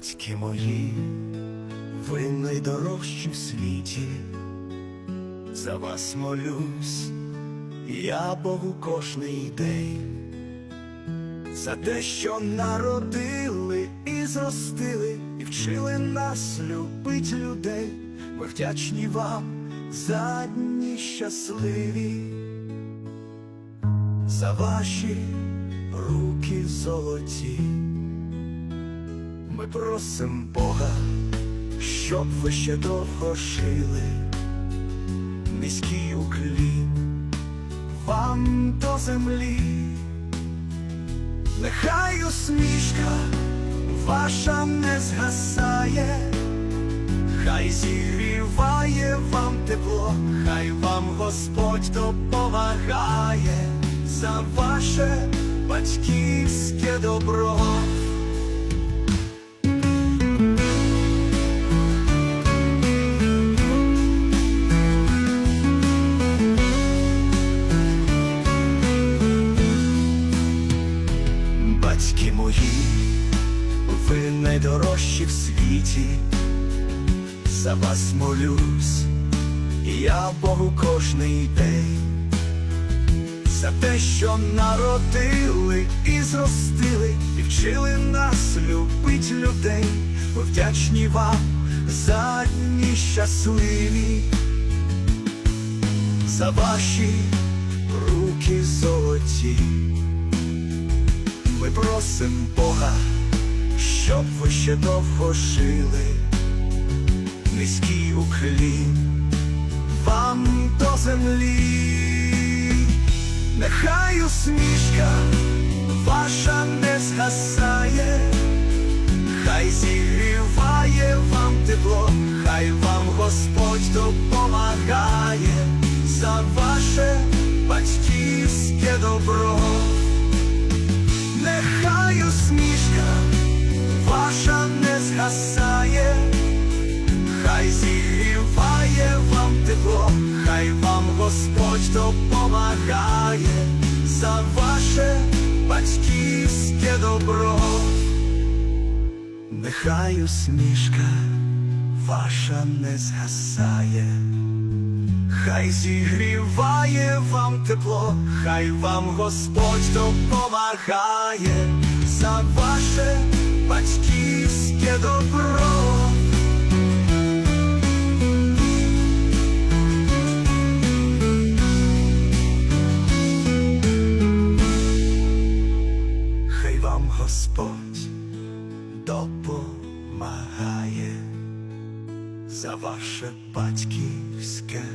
Батьки мої, ви найдорожчі в світі, за вас молюсь, я Богу кожний день, за те, що народили і зростили, і вчили нас любить людей. Ми вдячні вам за дні щасливі, за ваші руки золоті. Ми просим Бога, щоб ви ще довго жили, низький уклін вам до землі, нехай усмішка ваша не згасає, хай зігріває вам тепло, хай вам Господь допомагає за ваше батьківське добро. Ви найдорожчі в світі, за вас молюсь, я Богу кожний день, за те, що народили і зростили, і вчили нас любить людей. Ми вдячні вам за дні щасливі, за ваші руки золоті. Щоб ви ще довго жили, низький уклін вам до землі, нехай усмішка ваша не згасає, хай зігріває вам тепло, хай вам Господь допомагає. За ваше батьківське добро. Нехай усмішка згасає, хай зігріває вам тепло, хай вам Господь допомагає за ваше батьківське добро. Нехай усмішка ваша не згасає. Хай зігріває вам тепло, хай вам Господь допомагає за ваше батьківське добро. Хай вам Господь допомагає за ваше батьківське добро.